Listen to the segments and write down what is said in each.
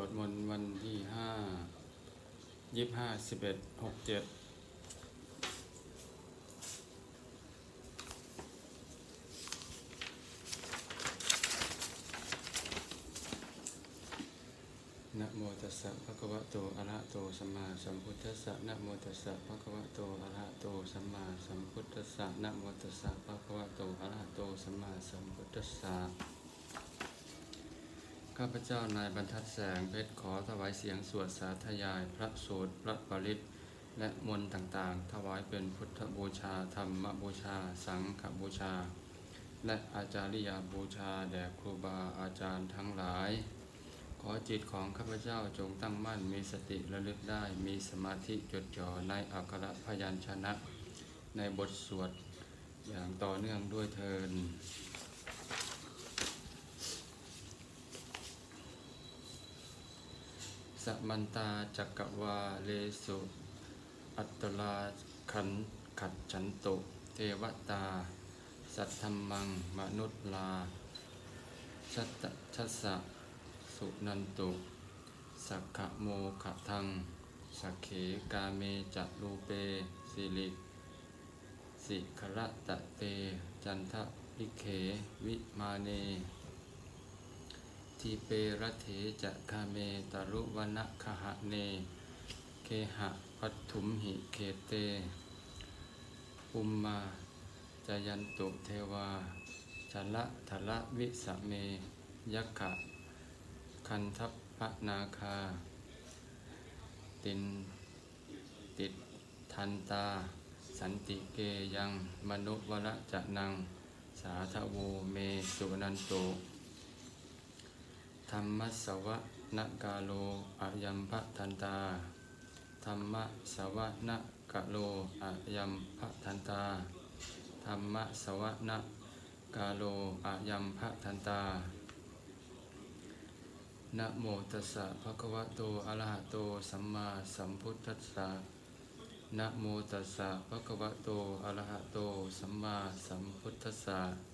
วดมนต์วันที่ห้ายี่ห้าสิบเอ็ดหกเจ็ดนะโมตัสสะภะคะวะโตอะระหะโตสัมมาสัมพุทธัสสะนะโมตัสสะภะคะวะโตอะระหะโตสัมมาสัมพุทธัสสะนะโมตัสสะภะคะวะโตอะระหะโตสัมมาสัมพุทธัสสะ ข้าพเจ้านายบรรทัดแสงเพชรขอถวายเสียงสวดสาธยาย พระสูตรพระปริตและมนต์ต่างๆ ถวายเป็นพุทธบูชาธรรมบูชา สังฆบูชา และอาจาริยบูชาแด่ครูบาอาจารย์ทั้งหลาย ขอจิตของข้าพเจ้าจงตั้งมั่นมีสติระลึกได้มีสมาธิจดจ่อในอักขระพยัญชนะ ในบทสวดอย่างต่อเนื่องด้วยเทิน สมันตาจักวาเลสุอัตตลาขันขัดฉันตุเทวตา สัทธรรมังมนุษย์ลาชัตชัสสะสุนันตุสักขะโมขะทังสักเขกาเมจัรูเปสิริสิขระตะเต จันทะลิเขวิมาเน ทีเปรเถจะคาเมตรุวนะคหะเน เคหะพัทถุมหิเขเต อุมมาจายันตุเทวาชละทละวิสเมยักขะคันทัพพะนาคา ตินติดทันตา สันติเกยังมนุวระจะนัง สาธโวเมสุนันโต รรมสวะนกาโลอายัมพะทันตา ธรรมสวะนกะโลอายัมพะทันตา ธรรมสวะนกาโลอายัมพะทันตา นะโมตัสสะภะคะวะโตอะระหะโตสัมมาสัมพุทธัสสะ นะโมตัสสะภะคะวะโตอะระหะโตสัมมาสัมพุทธัสสะ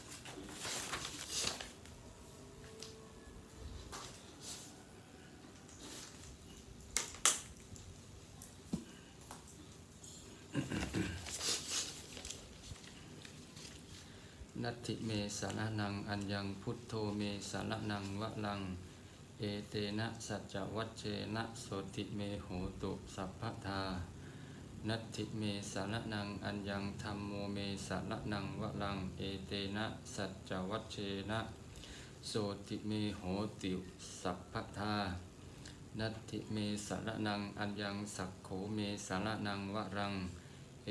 นัตถิเมสารนัง อัญญังพุทโธเมสารนังวะลัง เอเตนะสัจจวัชเชนะโสติเมโหตุสัพพทา นัตถิเมสารนัง อัญญังธรรมโมเมสารนังวะลัง เอเตนะสัจจวัชเชนะโสติเมโหติสัพพทา นัตถิเมสารนัง อัญญังสักโขเมสารนังวะรัง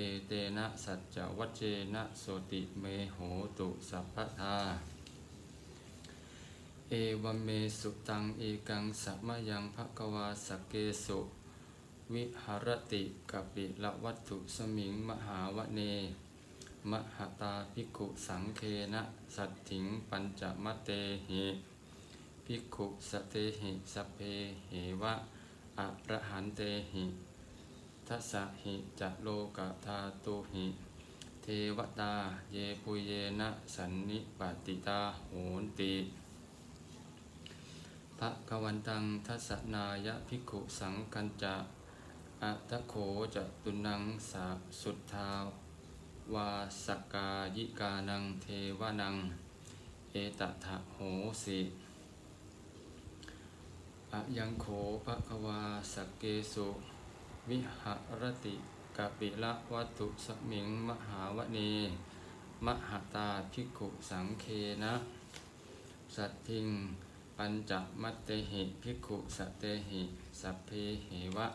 เอเตนะสัจจวัชเชนะโสติเมโหตุสัพพทา เอวเมสุตังเอกังสัมยังภควาสเกสุ วิหารติกปิละวัตถุสมิงมหาวเน มหตาภิกขุสังเคนะสัตถิงปัญจมเตหิภิกขุสเตหิสเพเหวะอะระหันเตหิ ทัสสะหิจะโลกธาตุหิเทวตาเยปุเยนะสันนิปติตาโหนติพระกวันตังทัสสนายะภิกขุสังกันจะอัตโขจะตุนังสาสุทธาวาสกายิกานังเทวานัง เอตถะโหสิอะยังโขภะควาสกเกสุ วิหารติกะปิละวัตถุสมิงมหาวเน มหตาภิกขุสังเคนะ สัตทิง ปัญจมัตเตหิภิกขุสตเตหิสัพเพเหวะ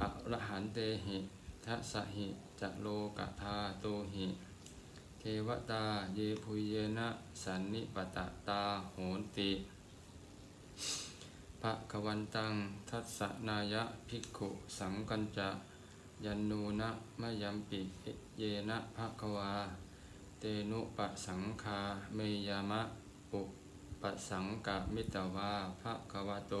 อรหันเตหิทัสหิจะโลกธาโตหิเทวตาเยพุเยนะ สันนิปตะตาโหนติ ภะควันตัง ทัสสนายะภิกขุสังกัญจะยันนูนะมะยัมปิเยนะภะควา เตนุปะสังคาเมยามะอุปสังกะมิตวาภะควะโต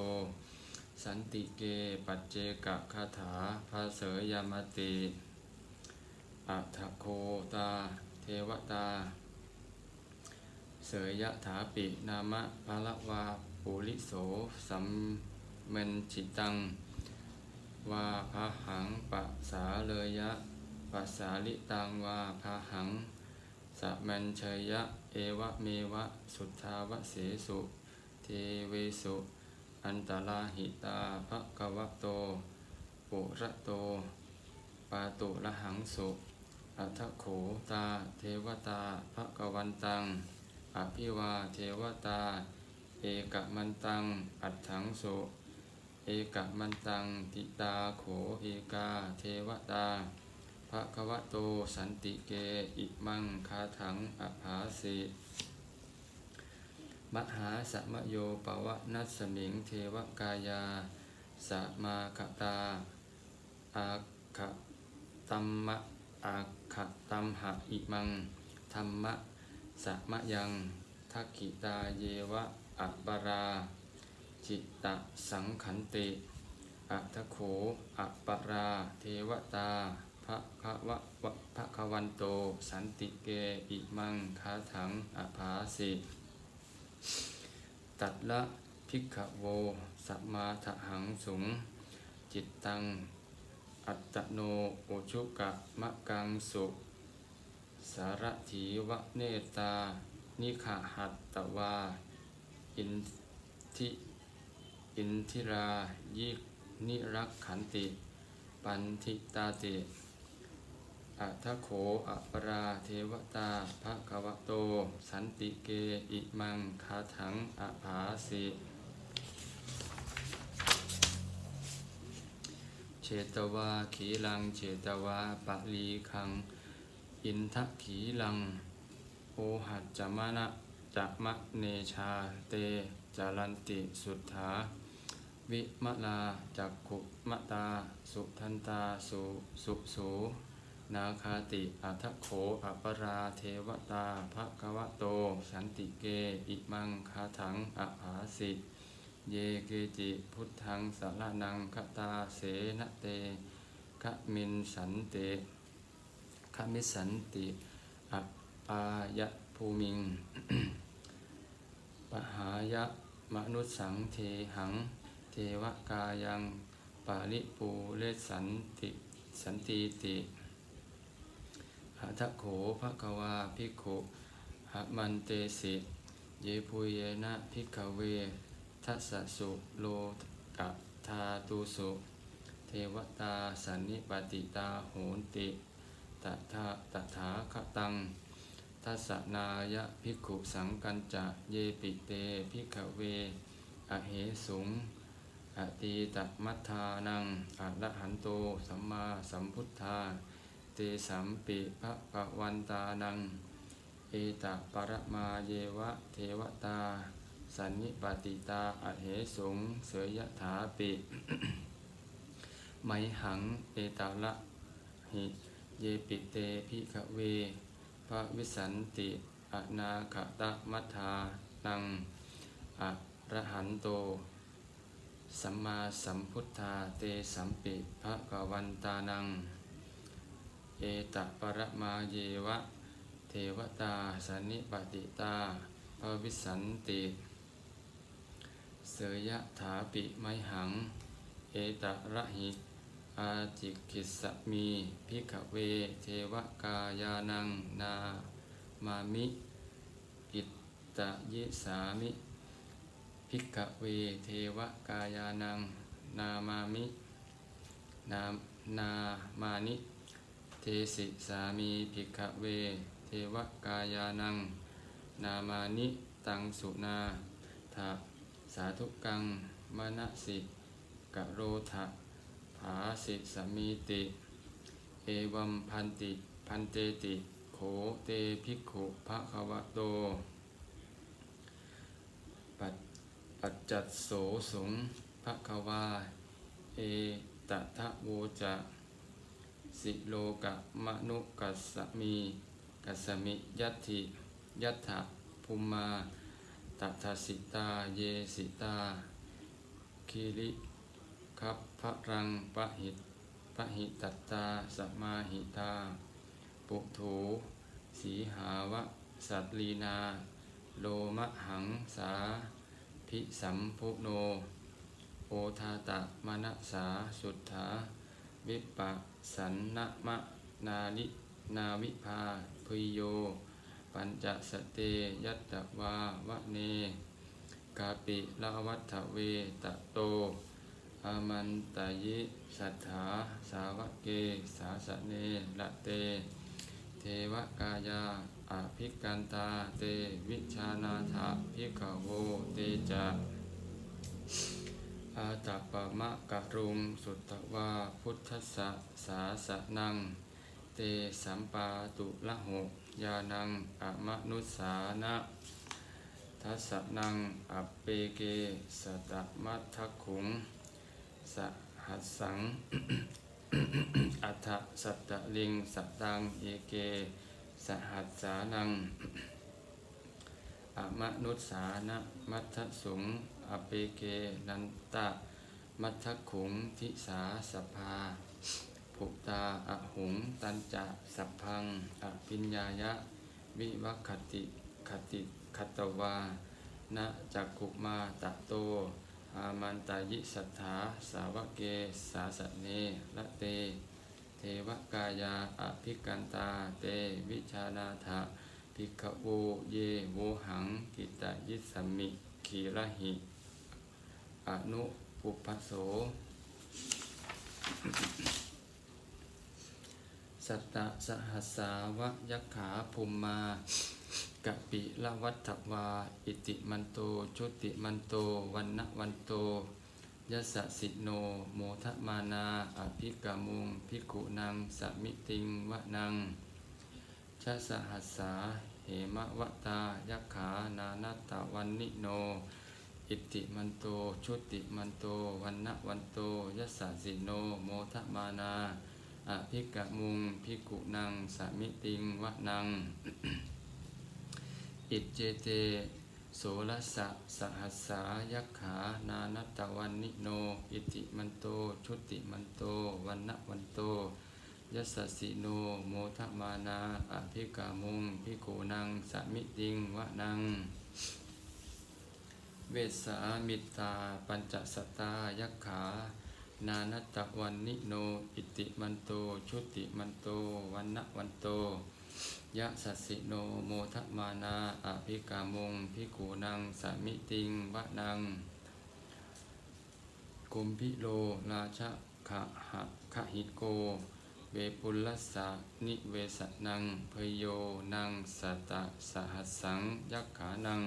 สันติเกปัจเจกะคาถาภาเสยยามติอัฏโคตา เทวตา เสยยะถาปินามะภาละวา ปุริโสสัมเมนจิตัง วาพาหังปะสาเลยะปัสาลิตังวาพาหังสะแมนเชยยะ เอวะเมวะ สุทธาวะเสสุเทเวสุอันตราหิตาภะคะวะโต ปุระโต ปาตุละหังสุอัทโขตา เทวตาภะคะวันตัง อภิวาเทวตา เอกมันตัง อัตถังโส เอกมันตัง ติตาโข เอกา เทวตาภะคะวะโต สันติเก อิมังคาถังอภาสิมหาสมโยปวะนัสมิง เทวกายาสมาคตาอาคตัมมะอาคตัมหะอิมัง ธรรมะสมะยังทักขิตาเยวะ อัปปรา จิตตสังขันติอัทโขอัปปรา เทวตาภะคะวะวะภะควันโต สันติเกอิมังคาถังอภาสิตัดละพิกขโวสัมมาทหังสุง จิตตัง อัตตโนโอชุกะมะกังสุสารถีวะเนตา นิขหัตตวา อินทิอินทิรายินิรักขันติ ปันทิตาติอัทโขอัปราเทวตาภะคะวะโต สันติเกอิมังคาถังอภาสิเชตวาขีลังเชตวาปะลีคัง อินทะขีลัง โอหัจจมะนะ จะมะเนชาเตจารันติสุทธาวิมลาจักขุมะตา สุทันตาสุสุสูนาคาติอัทโขอัปราเทวตาภะควะโต สันติเก อิมังคาถังอภาสิ เยเกจิพุทธังสารนังคตาเสนเตคะมินสันเตคะมิสันติอปายะภูมิง หายะมนุสสังเทหัง เทวกายังปาริปูเลสันติสันติติหัทโขภะควาภิกขุหมันเตสิเยปุยเยนะภิกขเวทัสสะสุโลกะทาตุสุเทวตาสันนิปติตาโหนติตถาตถาคตัง ทัสนายะภิกขุสังกัญจะเยปิเตภิกขเว อเหสุง อตีตมัทธานังอระหันโตสัมมาสัมพุทธา เตสัมปิภะกวันตานัง เอตปรมาเยวะเทวตา สันนิปติตาอเหสุง เสยยถาปิไมหัง เอตาละหิ เยปิเตพิขเว พระวิสันติอนาคตมัทธานังอะระหันโต สัมมาสัมพุทธาเตสัมปิภะกวันตานัง เอตปรมาเยวะ เทวตาสันนิปติตาพระวิสันติเสยยะถาปิไมหัง เอตระหิ อาจิกิสมีพิกเวเทวกายานังนามามิกิตตยิสามิพิกเวเทวกายานังนามามินานามานิเทสิสามีพิกเวเทวกายานังนามานิตังสุนาถาสาธุกังมณสิกะโรทะ หาสิสมิติ เอวัมพันติพันเตติโขเตภิกขุภะคะวะโต ปัจปัจจัตโสสงภะคะวา เอตทะโวจะสิโลกะมนุกัสมีกัสสมิยัตถิยัตถะภูมาตัทสิตาเยสิตาคิริคัพ พะรังปะหิตปะหิตัตตาสมาหิตา ปุถุสีหาวะสัตลีนา โลมะหังสา พิสัมพุโน โอทาตะมณสาสุทธา วิปัสสันนะมะนาลินาวิภาพุยโย ปัญจสเตยัตตวาวะเน กาปิลาวัฏเวตะโต อามันตายิสัทธาสาวะเกสาสะเนละเต เทวกายาอภิกันตาเตวิชานาถาภิกขโวเตจะอาตาปะมะกะรุงสุตตวาพุทธสสะสาสะนัง เตสัมปาตุละหกยานังอะมะนุสานะทัสสะนังอัปเปเกสตะมัททะขุง สหัสสัง อัฏฐสัตตลิง สัตตัง เอเก สหัสสานัง อมนุษสานะมัทสุงอเปเก นันตะ มัทขุงทิสาสภาภุตาอะหุง ตันจะสัพพังอภิญญายะ วิวัคติ คติคตวานะจักขุมาตะโต อามันตายิสัทธาสาวเกสาสเนละเต เทวกายาอภิกันตาเตวิชานาถาภิกขโวเยโวหังกิตายิสมมิขีระหิ อนุปุพโส สัตตะสหัสสาวะยักขาภูมมา กะปิละวัฏวา อิติมันโต ชุติมันโต วันนะวันโตยัสสะสิโน โมทะมานา อภิกามุงพิกุนังสมิติงวะนังชะสหัสสา เหมะวะตา ยักขา นานัตตะวันนิโน อิติมันโต ชุติมันโต วันนะวันโตยัสสะสิโน โมทะมานา อภิกะมุงพิกุนังสมิติงวะนัง อิจเจเตโสรสะสหัสสายักขานานัตตะวันนิโน อิติมันโต ชุติมันโตวันนวันโตยัสสิโนโมทมานาอภิกามุงพิกุนังสมิติงวะนัง เวสามิตาปัญจสตายักขา นานัตตะวันนิโน อิติมันโต ชุติมันโตวันนวันโต ยะสัสิโนโมทมานาอภิกามงพิกูนังสามิติงวะนังกุมพิโลราชะขะหะขะหิโก เวปุลัสสะนิเวสนังพโยนังสัตตะสหัสสังยักขานัง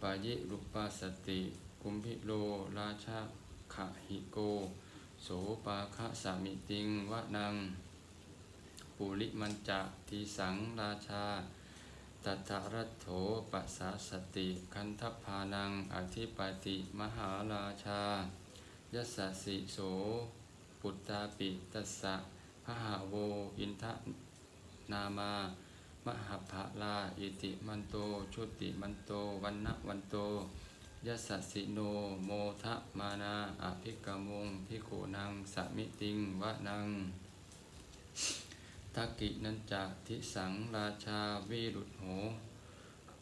ปายิรุปาสติกุมพิโลราชะขะหิโก โสปาคะสามิติงวะนัง ปุริมันจะทีสังราชาตัทธรัตโถปัสสาสติคันทพานังอธิปติมหาราชายัสสิโส ปุตตาปิตัสสะพหาโวอินทนามามหาภาลาอิติมันโตชุติมันโตวันนะวันโตยัสสิโนโมทะมานาอภิกมุงพิโกนังสมิติงวะนัง ทักกินันจะทิสังราชาวิรุตโห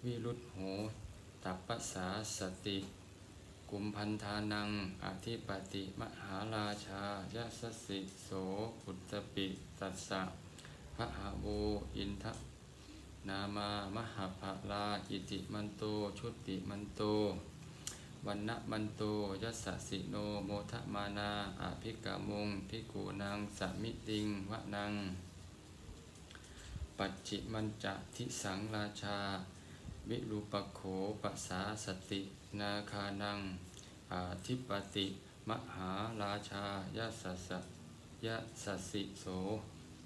วิรุตโหตัปปสาสติ กุมพันธานัง อธิปติมหาราชายัสสิโสปุตตปิตัสสะพระหาโวอินทนามามหาภาลาอิติมันโตชุติมันโตวันนะมันโตยัสสิโนโมทมานาอภิกามุงพิกูนังสมิติงวะนัง ปัจจิมันจะทิสังราชา วิรูปโขปัสาสตินาคานังอาทิปติมหาราชายะสัสะยะสัสิโส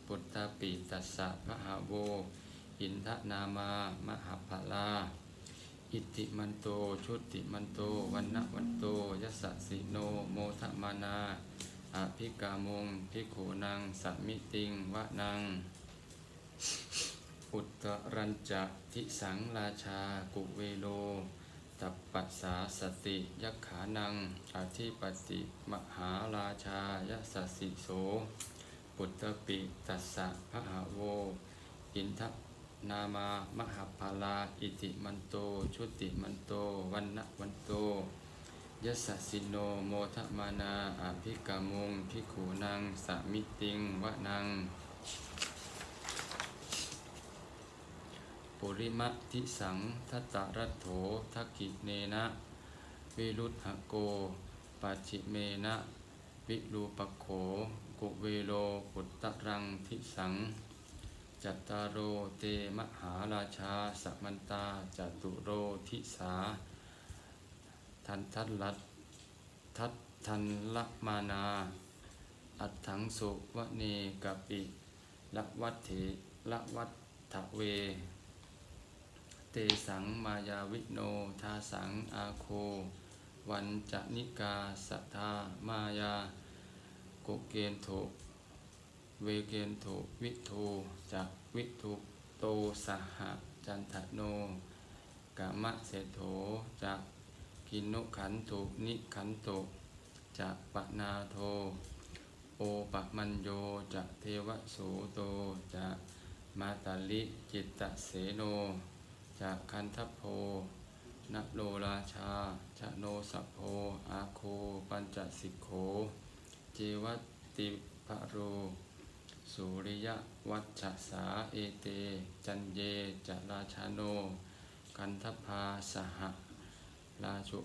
ปุตตะปิตัสสะพะหาโว อินทนามามหาภลา อิติมันโตชุติมันโตวันนวันโตยัสสะสิโนโมทะมานาอภิกามงพิกขุนังสัมมิติงวะนัง อุตรัญจะทิสังราชากุเวโลตัปปัสสาสติยักขานังอธิปติมหาราชายสสสิโส ปุตตปิตัสสะพะหาโว อินทนามามหาภาลาอิติมันโต ชุติมันโตวันนะวันโตยัสสะสิโนโมทมานาอภิกามุงพิขุนังสมิติงวะนัง ปุริมะทิสังทัตตรัตโถทักกิเนนะ วิรุธหโกปัจิเมนะวิรูปโขกุเวโลปุตตะรังทิสัง จัตตารโรเตมหาราชาสัมมันตาจตุโรทิสา ทันทัตลัดทัตทันละมานา อัตถังสุวเนกปิละวัตเถละวัตถเว เตสังมายาวิโนทาสังอาโค วันจนิกาสัทธามายาโกเกนโทเวเกนโทวิทูจักวิทุโตสหจันทโนกามะเสโถจักกินุขันตุนิขันตุจักปนาโท โอปะมัญโยจะเทวโสโตจะมาตาลิจิตตเสโน จากคันทโพนโลราชาชะโนสัพโพ อาโค ปัญจสิกโข เจวติภโร สุริยวัชสาเอเต จันเยจราชาโนกันทพาสหราชุ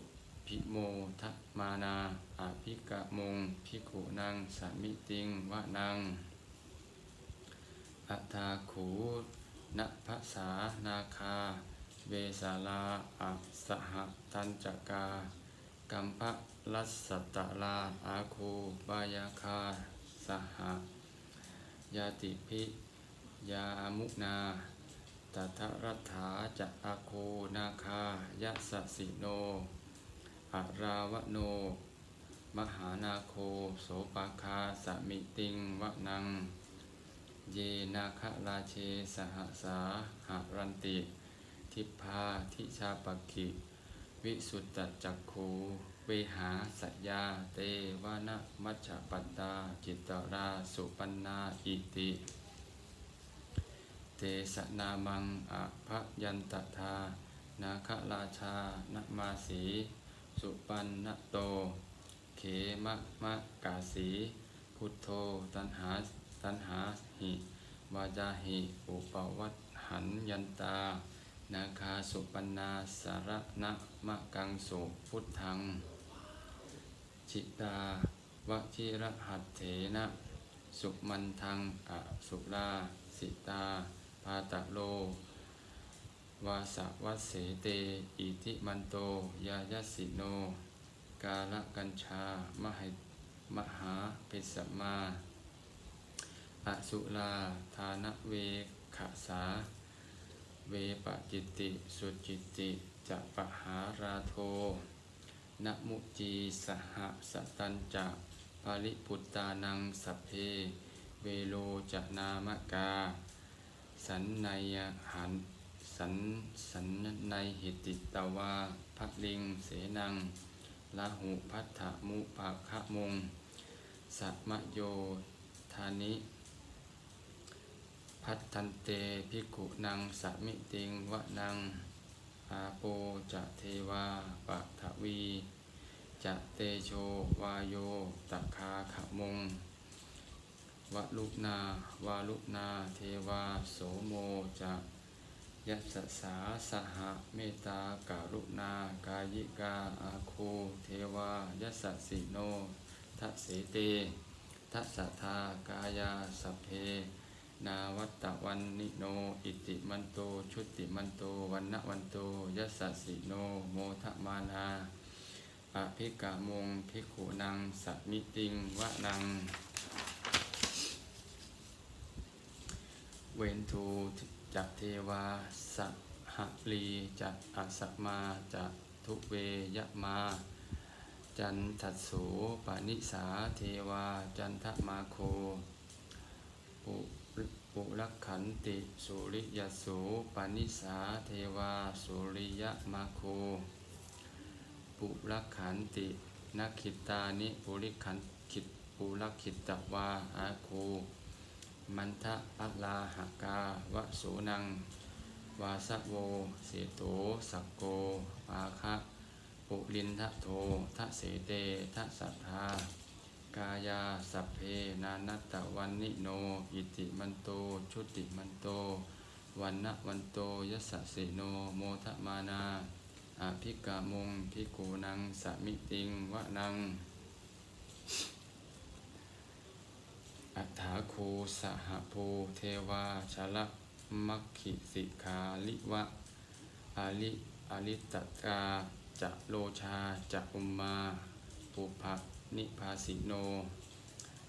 พิโมทมานาอาภิกะมงพิขุนังสามิติงวะนังอัตาขู นภาษานาคา เวสาลาอัสหตันจกา กัมภะลัสสตลาอาคูบายาคา สหยาติพิยามุนาตถรัฐาจะอาโคนาคายะสสิโนอาราวโน มหานาโคโสปาคาสมิติงวะนัง เยนาคราเชสหสาหารันติ ทิพาทิชาปกิวิสุตตจักขูเวหาสัญญาเตวานะมัชปัตตาจิตตราสุปันนาอิติ เตสนามังอะภยันตทานาคราชานมาสีสุปันนโต เขมะมะกาสี พุทโธตันหาตันหา หิวาจาหิอุปวัตหันยันตา นาคาสุปนาสารณะมะกังสุพุทธัง จิตาวชิระหัตเถนะ สุมันทังอสุราสิตาปาตะโล วาสวัสเสเต อิทิมันโต ยายสิโน กาลกัญชามหิมหาปิสมา อสุลาทานเวขสา เวปจิติ สุจิติจะปหาราโทนมุจีสหสตันจะปาริพุตตานังสัพเพ เวโลจะนามกา สันในยหันสันสันในหิติตวาพะลิงเสนังลาหุพัทธมุปะคะมงสัมโยธานิ พัทันเตภิกขุนังสมิติงวะนังอาโปจะเทวาปะทวีจะเตโชวาโยตะคาขมงวะลุนาวาลุนาเทวาโสโมจะยัสสาสหเมตาการุณากายิกาอาคูเทวายัสสสิโนทัสเสเตทัสสทากายาสพเพ นาวัตตะวันนิโน อิติมันโต ชุติมันโต วันนะวันโตยัสสิโน โมทะมานาอภิกามงภิกขุนัง สัมิติง วะนัง เวนทูจักเทวาสหลีจักอสมาจักทุเวยมา จันทัสสูปานิสาเทวา จันทมาโคปุ ปุรักขันติสุริยสูปานิสาเทวาสุริยมาโคปุรักขันตินักขิตานิปุริขันขิตปุรักขิตตวาอาโคมันทะอัลาหากาวะโสนัง วาสะโวเสโตสักโกอาคะปุลินทะโททะเสเตทะสัทธา กายาสัพเพนานัตตะวันนิโนอิติมันโตชุติมันโตวันนะวันโตยัสสะสิโนโมทะมานาอภิกามงพิกูนังสมิติงวะนัง อัฏฐาคูสหภูเทวาชลมัคคิสิกาลิวะอาลิอาลิตกาจะโลชาจะอุมมาปุภะ นิพาสิโน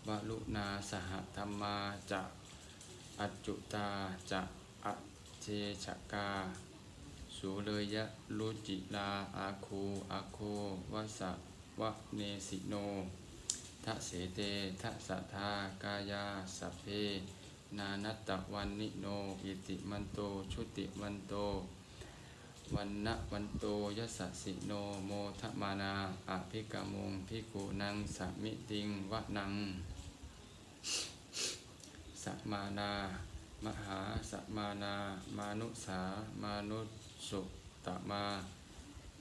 วลุนาสหธรรมาจะอัจจุตาจะอัเจชกาสุเลยะลุจิลาอาคูอาโควสะวะเนสิโนทะเสเตทะสัทากายาสัพเพ นานัตตะวันนิโน อิติมันโต ชุติมันโต วันนะวันโตยัสสิโนโมทมานาอภิกามงพิกุนังสัมิติงวะนังสัมมานามหาสัมมานา มานุสามานุสุตมา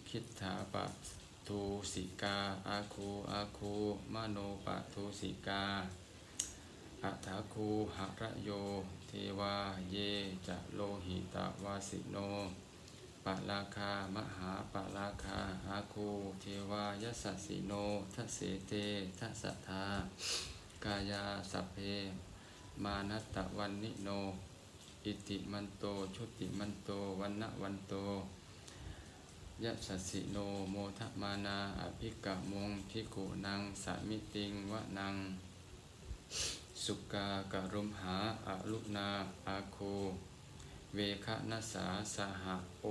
คิดถาปะทูสิกา อาคูอาคูมโนปะทูสิกาอัฏาคูหระโย เทวา เยจะโลหิตวาสิโน ปะราคามหาปะราคาอาคูเทวายสสสิโนทัเสเตทัสทธากายาสัพเพ มานัตตะวันนิโน อิติมันโตชุติมันโตวันนะวันโตยะสัสสิโนโมทมานาอภิกะมงพิโกนังสามิติงวะนัง สุกากะรุมหาอาลุนาอาโค เวคะนัสาสหโอ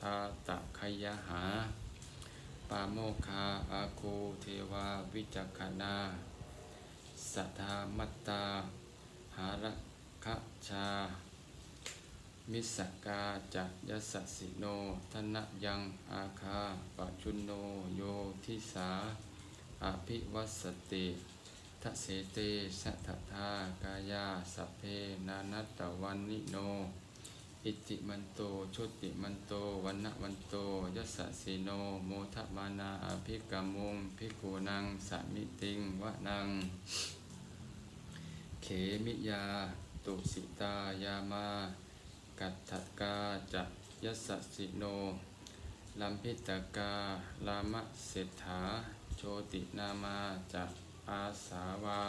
ทาตะขยหา ปาโมคาอาโคเทวาวิจักขณาสัทธามัตตา หารคะชา มิสกาจักยสสสิโนธนะยังอาคาปจุนโนโยทิสาอภิวัสติทะเสเตสัทธากายาสัพเพนานัตตวันนิโน อิติมันโตชุติมันโตวันนะวันโตยัสสะสีโนโมทะมานาอภิกามุงพิกูนังสามิติงวะนัง เขมิยา ตุสิตายามา กัตถกาจะยัสสะสิโนลัมพิตกาลามะเศรษฐา โชตินามาจะอาสาวา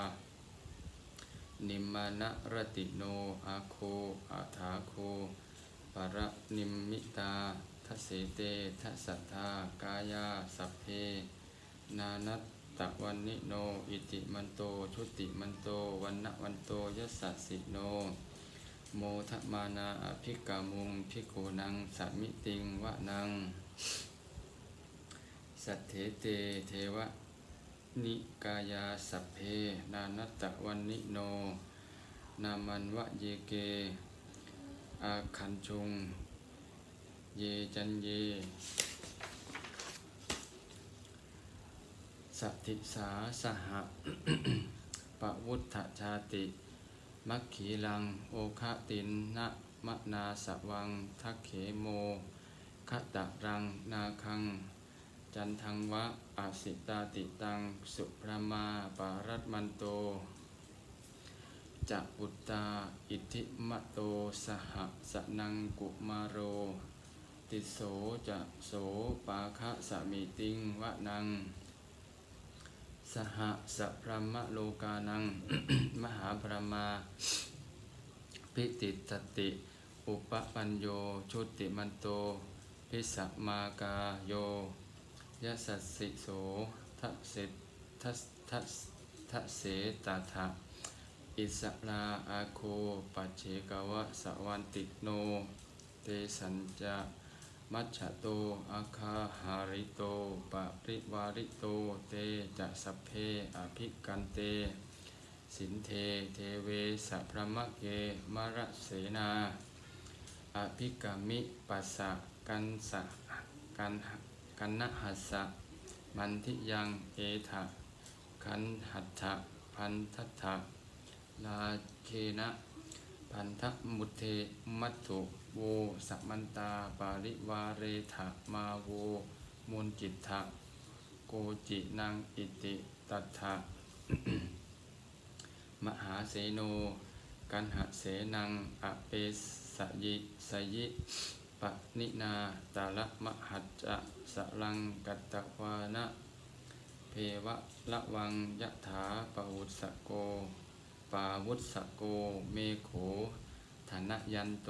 นิมมานะรติโนอาโคอาถาโค รนิมมิตาทสเสเตทัสัทธากายาสัพเพ นานัตตะวันนิโน อิติมันโต ชุติมันโตวันนะวันโตยัสสิโน โมทมานาอภิกามุงพิโกนังสัมมิติงวะนัง สัทเถเตเทวะนิกายาสัพเพ นานัตตะวันนิโน นามันวะเยเก อาคันชุง เยจันเย สัตติสาสหะปะวุฒชาติ มัคขีลัง โอคะตินนะมะนาสวัง ทักเขโมคตะรัง นาคัง จันทังวะอาสิตาติตัง สุพรมาปารัตมันโต จะปุตตา อิทิมะโต สหสนังกุมาโร ติโสจะโสปาคะสมิติงวะนัง สหสพรหมโลกานัง มหาพรมาพิติตติ อุปปัญโย ชุติมันโต พิสมากาโยยะสัสสิโสทัสเสทัสทัสทัสเสตถะ อิสราอาโคปัจเจกวะสวันติโน เตสัญจะมัชโตอาคาหาริโตปะริวาริโต เตจะสัพเพอภิกันเต สินเทเทเวสพระมะเกมระเสนาอภิกามิปัสสะกันสะกันกันนหัสสะมันทิยังเอถะคันหัตถะพันทัตถะ ลาเคนะพันทมุเทมัตุโวสัมมันตาปาริวาเรถะมาโวมุนจิตถะโกจินังอิติตัถะมหาเสโน กันหะเสนังอเปสยิสยิปะนินาตาละมหัจจะสลังกัตตวานะ เพวะละวังยะถาปวุสโก ปาวุสสะโก เมโขธนยันโต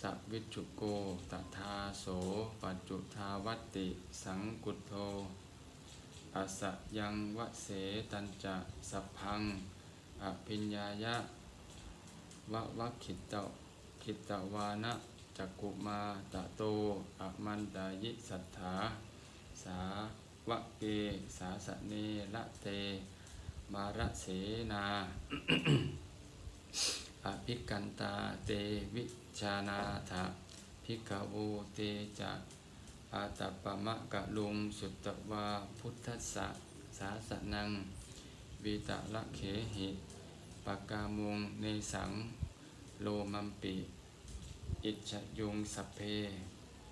สัพวิจุโกตถาโส ปัจจุทาวัติ สังกุโทอสะยังวะเสตันจะสัพพัง อภิญญายะวะวะขิตตะขิตตวานะจักกุมาตะโตอมันดายิสัทธา สาวะเก สาสะเนละเต มาระเสนาอภิกันตาเตวิชานาถะพิกาโวเตจะอาตปะมะกะลุงสุตตวาพุทธสะสาสนังวิตะละเขหิปากามุงในสังโลมัมปิอิจฉยุงสัพเพ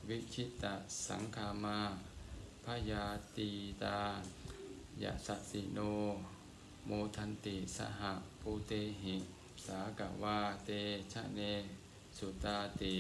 วิชิตะสังคามาพยาตีตายะสัสสิโน โมทันติสหปูเตหิ สากวาเตชะเน สุตาติ